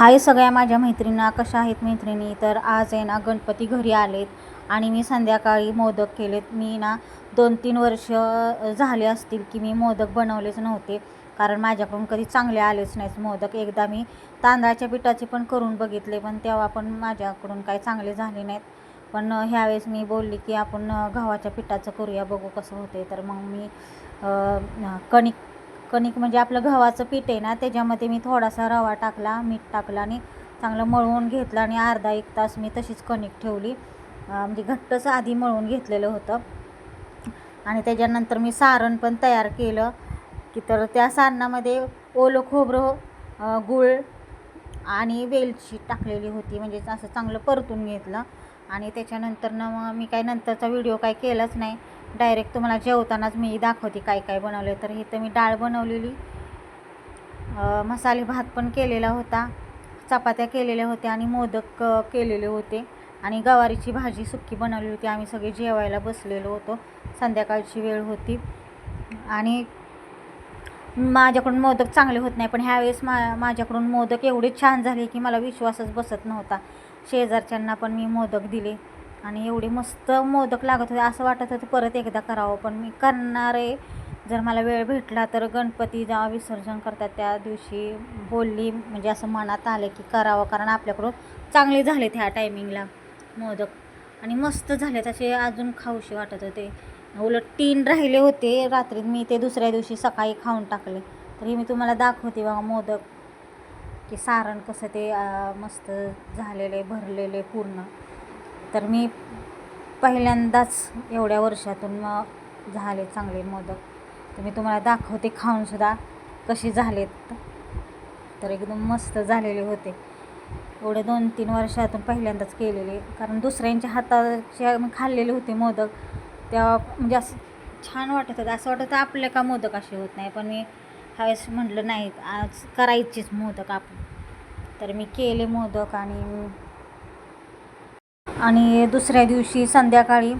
हाय सगळ्या माझ्या मैत्रिणींना कशा आहेत मैत्रिणी? तर आज आहे ना गणपती घरी आलेत आणि मी संध्याकाळी मोदक केलेत. मी ना दोन तीन वर्ष झाले असतील की मी मोदक बनवलेच नव्हते. कारण माझ्याकडून कधी चांगले आलेच नाहीत मोदक. एकदा मी तांदळाच्या पिठाचे पण करून बघितले पण तेव्हा पण माझ्याकडून काही चांगले झाले नाहीत. पण ह्यावेळेस मी बोलली की आपण गव्हाच्या पिठाचं करूया बघू कसं होते तर मग मी कणिक कणिक म्हणजे आपलं गव्हाचं पीठ आहे ना त्याच्यामध्ये मी थोडासा रवा टाकला मीठ टाकला आणि चांगलं मळवून घेतलं आणि अर्धा एक तास मी तशीच कणिक ठेवली. म्हणजे घट्टच आधी मळून घेतलेलं होतं. आणि त्याच्यानंतर मी सारण पण तयार केलं की तर त्या सारणामध्ये ओलं खोबरं गूळ आणि वेलची टाकलेली होती. म्हणजे असं चांगलं परतून घेतलं. आणि त्याच्यानंतर ना मग मी काय नंतरचा व्हिडिओ काय केलाच नाही. डायरेक्ट तुम्हाला जेवतानाच मी दाखवते काय काय बनवले तर इथं मी डाळ बनवलेली. मसाले भात पण केलेला होता. चपात्या केलेल्या होत्या आणि मोदक केलेले होते. आणि गवारीची भाजी सुक्की बनवली होती. आम्ही सगळे जेवायला बसलेलो होतो. संध्याकाळची वेळ होती. आणि माझ्याकडून मोदक चांगले होत नाही पण ह्यावेळेस मा माझ्याकडून मोदक एवढे छान झाले की मला विश्वासच बसत नव्हता. शेजारच्यांना पण मी मोदक दिले. आणि एवढे मस्त मोदक लागत होते. असं वाटत होतं परत एकदा करावं पण मी करणार आहे. जर मला वेळ भेटला तर गणपती जेव्हा विसर्जन करतात त्या दिवशी बोलली म्हणजे असं मनात आलं की करावं कारण आपल्याकडून चांगले झालेत ह्या टायमिंगला मोदक. आणि मस्त झाले त्याचे अजून खाऊशी वाटत होते. उलट तीन राहिले होते रात्रीत मी ते दुसऱ्या दिवशी सकाळी खाऊन टाकले. तरी मी तुम्हाला दाखवते बघा मोदक की सारण कसं ते मस्त झालेले भरलेले पूर्ण. तर मी पहिल्यांदाच एवढ्या वर्षातून मग झाले चांगले मोदक. तर मी तुम्हाला दाखवते खाऊनसुद्धा कसे झालेत. तर एकदम मस्त झालेले होते. एवढे दोन तीन वर्षातून पहिल्यांदाच केलेले. कारण दुसऱ्यांच्या हाताचे मी खाल्लेले होते मोदक. तेव्हा म्हणजे असं छान वाटत होतं. असं वाटत आपले का मोदक असे होत नाही. पण मी ह्यावेळेस म्हटलं नाही आज करायचीच मोदक आपण. तर मी केले मोदक आणि आणि दुसऱ्या दिवशी संध्याकाळी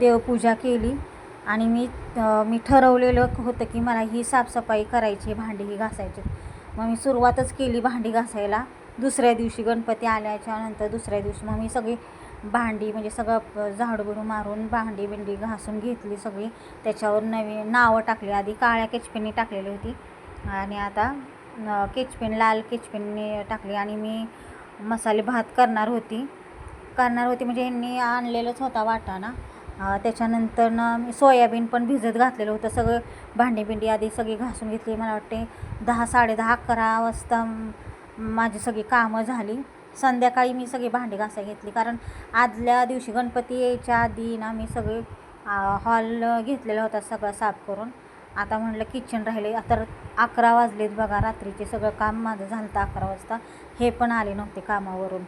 देवपूजा केली. आणि मी मी ठरवलेलं होतं की मला ही साफसफाई करायची भांडी ही घासायची. मग मी सुरुवातच केली भांडी घासायला. दुसऱ्या दिवशी गणपती आल्याच्यानंतर दुसऱ्या दिवशी मग मी सगळी भांडी म्हणजे सगळं झाडू बिडू मारून भांडी बिंडी घासून घेतली सगळी. त्याच्यावर नवीन नावं टाकली. आधी काळ्या केचपेनी टाकलेली होती. आणि आता केचपेन लाल केचपेनने टाकली. आणि मी मसाले भात करणार होती. करणार होती. म्हणजे यांनी आणलेलंच होता वाटाणा. त्याच्यानंतर ना मी सोयाबीन पण भिजत घातलेलं होतं. सगळं भांडी बिंडी आधी सगळी घासून घेतली. मला वाटते दहा साडेदहा अकरा वाजता माझी सगळी कामं झाली. संध्याकाळी मी सगळी भांडी घासाय घेतली. कारण आदल्या दिवशी गणपती यायच्या आधी ना मी सगळे हॉल घेतलेला होता सगळं साफ करून. आता म्हटलं किचन राहिले. तर अकरा वाजलेत बघा रात्रीचे सगळं काम माझं झालं होतं अकरा वाजता. हे पण आले नव्हते कामावरून.